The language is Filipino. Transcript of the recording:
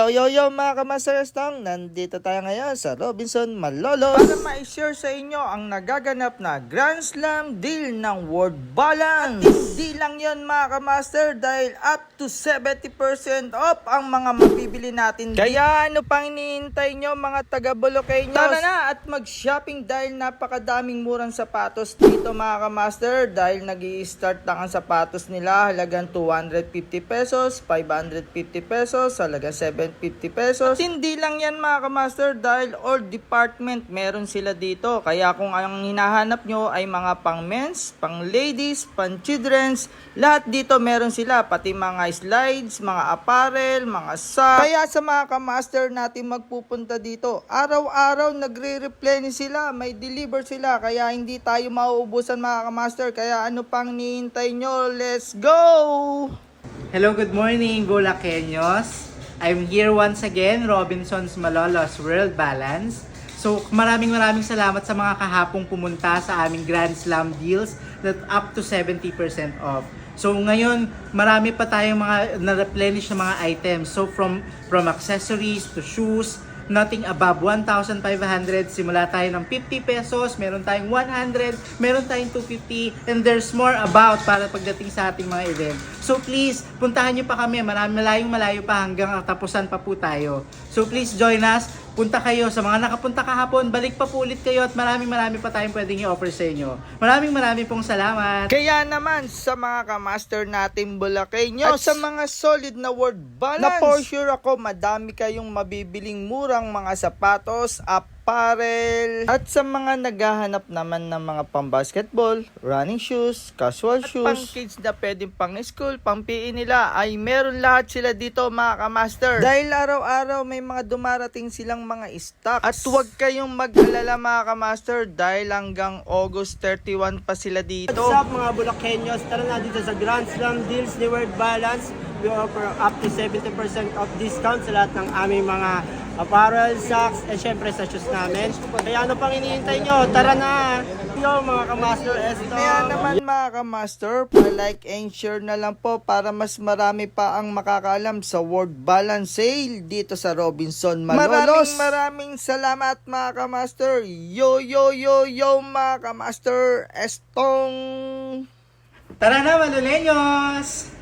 Yo, yo, yo mga kamaster Estong, nandito tayo ngayon sa Robinson Malolos para ma-share sa inyo ang nagaganap na Grand Slam deal ng World Balance. At hindi lang yon mga kamaster dahil up to 70% off ang mga mabibili natin. Kaya ano pang iniintay nyo mga taga Bolokeños? Tara na at mag-shopping dahil napakadaming murang sapatos dito mga kamaster dahil nag start lang ang sapatos nila halagang 250 pesos, 550 pesos, halagang 750 pesos. At hindi lang yan mga kamaster dahil all department meron sila dito. Kaya kung ang hinahanap nyo ay mga pang men's, pang ladies, pang children's, lahat dito meron sila. Pati mga slides, mga apparel, mga socks. Kaya sa mga kamaster natin magpupunta dito, araw-araw nagre-replenish sila, may deliver sila. Kaya hindi tayo mauubusan mga kamaster. Kaya ano pang niintay nyo? Let's go! Hello, good morning, Bulakeños. I'm here once again, Robinson's Malolos World Balance. So, maraming maraming salamat sa mga kahapong pumunta sa aming Grand Slam deals that up to 70% off. So, ngayon, marami pa tayong mga na-replenish na mga items. So, from from accessories to shoes, nothing above 1,500. Simula tayo ng 50 pesos, meron tayong 100, meron tayong 250, and there's more about para pagdating sa ating mga event. So please, puntahan nyo pa kami. Marami malayong malayo pa hanggang tapusan pa po tayo. So please join us. Punta kayo sa mga nakapunta kahapon. Balik pa po ulit kayo at maraming marami pa tayong pwedeng i-offer sa inyo. Maraming maraming pong salamat. Kaya naman sa mga kamaster natin Bulakeño, at sa mga solid na word balance, na for sure ako madami kayong mabibiling murang mga sapatos, apparel, at sa mga naghahanap naman ng mga pang-basketball, running shoes, casual shoes, pang kids na pwedeng pang school, pang PE nila, ay meron lahat sila dito mga kamaster. Dahil araw-araw may mga dumarating silang mga stocks. At huwag kayong mag-alala mga kamaster dahil hanggang August 31 pa sila dito. What's up mga Bulakeños? Tara na dito sa Grand Slam Deals ni World Balance. We offer up to 70% of discount sa lahat ng aming mga apparel, socks, at syempre sa shoes namin. Kaya ano pang iniintay nyo? Tara na! Yo mga kamaster Esto! Kaya naman mga ka-master, pa-like and share na lang po para mas marami pa ang makakaalam sa World Balance Sale dito sa Robinson Malolos. Maraming maraming salamat mga ka-master. Yo yo yo yo mga ka-master. Estong... Tara na, Maluleños!